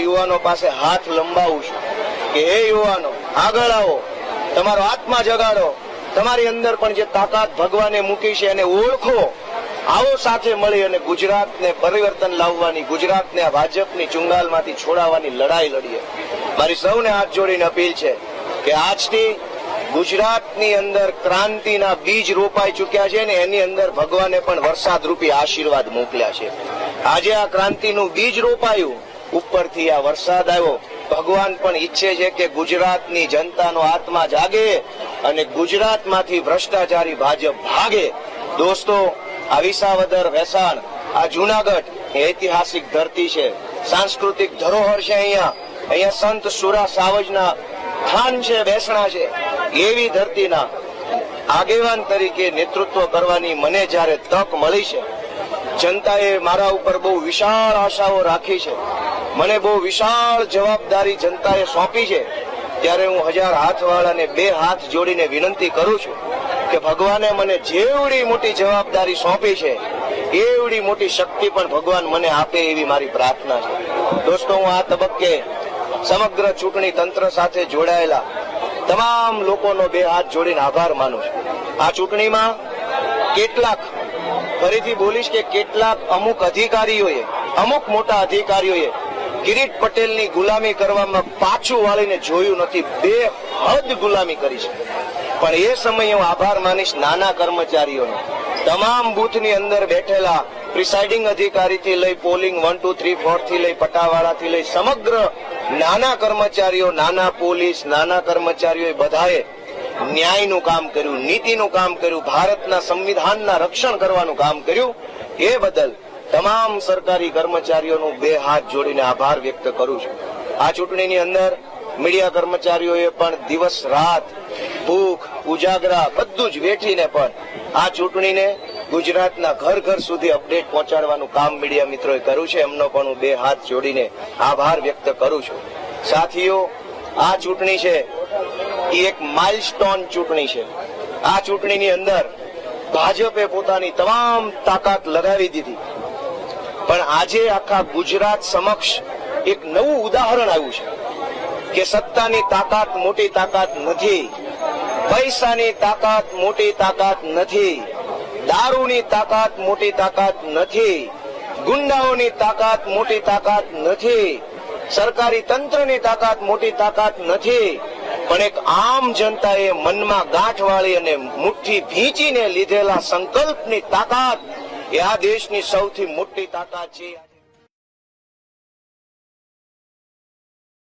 યુવાનો પાસે હાથ લંબાવું છું કે હે યુવાનો, આગળ આવો, તમારો આત્મા જગાડો. તમારી અંદર પણ જે તાકાત ભગવાને મૂકી છે એને ઓળખો. આવો સાથે મળી અને ગુજરાતને પરિવર્તન લાવવાની, ગુજરાતને આ ભાજપની ચુંગાલમાંથી છોડાવવાની લડાઈ લડીએ. મારી સૌને હાથ જોડીને અપીલ છે કે આજથી ગુજરાતની અંદર ક્રાંતિના બીજ રોપાઈ ચુક્યા છે ને એની અંદર ભગવાને પણ વરસાદ રૂપી આશીર્વાદ મોકલ્યા છે. આજે આ ક્રાંતિનું બીજ રોપાયું ઉપરથી આ વરસાદ આવ્યો. ભગવાન પણ ઈચ્છે છે કે ગુજરાતની જનતાનો આત્મા જાગે અને ગુજરાતમાંથી ભ્રષ્ટાચારી ભાજપ ભાગે. દોસ્તો, આ વિસાવદર વેસાણ આ જુનાગઢ ઐતિહાસિક ધરતી છે. સાંસ્કૃતિક ધરોહર છે અહીંયા. અહીંયા સંત સુરા સાવજના સ્થાન છે, બેસણા છે. એવી ધરતીના આગેવાન તરીકે નેતૃત્વ કરવાની મને જ્યારે તક મળી છે. જનતાએ મારા ઉપર બહુ વિશાળ આશાઓ રાખી છે. મને બહુ વિશાળ જવાબદારી જનતાએ સોંપી છે. ત્યારે હું હજાર હાથવાળાને બે હાથ જોડીને વિનંતી કરું છું કે ભગવાને મને જેવડી મોટી જવાબદારી સોંપી છે, એવડી મોટી શક્તિ પણ ભગવાન મને આપે એવી મારી પ્રાર્થના છે. દોસ્તો, હું આ તબક્કે સમગ્ર ચૂંટણી તંત્ર સાથે જોડાયેલા તમામ લોકોનો બે હાથ જોડીને આભાર માનું છું. આ ચૂંટણીમાં કેટલાક, ફરીથી બોલીશ કે કેટલાક અમુક અધિકારીઓએ, અમુક મોટા અધિકારીઓએ કિરીટ પટેલની ગુલામી કરવામાં પાછું વાળીને જોયું નથી. બે હદ ગુલામી કરી છે. પણ એ સમયે હું આભાર માનીશ નાના કર્મચારીઓનો. તમામ બૂથની અંદર બેઠેલા પ્રિસાઇડિંગ અધિકારીથી લઈ પોલિંગ વન, ટુ, થ્રી ફોરથી લઈ પટાવાળાથી લઈ સમગ્ર નાના કર્મચારીઓ, નાના પોલીસ, નાના કર્મચારીઓ બધાએ ન્યાયનું કામ કર્યું, નીતિનું કામ કર્યું, ભારતના સંવિધાનના રક્ષણ કરવાનું કામ કર્યું. એ બદલ તમામ સરકારી કર્મચારીઓનું બે હાથ જોડીને આભાર વ્યક્ત કરું છું. આ ચૂંટણીની અંદર મીડિયા કર્મચારીઓએ પણ દિવસ રાત ભૂખ, ઉજાગરા બધું જ વેઠીને પણ આ ચૂંટણીને ગુજરાતના ઘર ઘર સુધી અપડેટ પહોંચાડવાનું કામ મીડિયા મિત્રોએ કર્યું છે. એમનો પણ હું બે હાથ જોડીને આભાર વ્યક્ત કરું છું. સાથીઓ, આ ચૂંટણી છે એ એક માઇલસ્ટોન ચૂંટણી છે. આ ચૂંટણીની અંદર ભાજપે પોતાની તમામ તાકાત લગાવી દીધી. પણ આજે આખા ગુજરાત સમક્ષ એક નવું ઉદાહરણ આવ્યું છે કે સત્તાની તાકાત મોટી તાકાત નથી, પૈસાની તાકાત મોટી તાકાત નથી, દારૂની તાકાત મોટી તાકાત નથી, ગુંડાઓની તાકાત મોટી તાકાત નથી, સરકારી તંત્રની તાકાત મોટી તાકાત નથી, પણ એક આમ જનતાએ મનમાં ગાંઠ વાળી અને મુઠ્ઠી ભીંચીને લીધેલા સંકલ્પની તાકાત એ આ દેશની સૌથી મોટી તાકાત છે.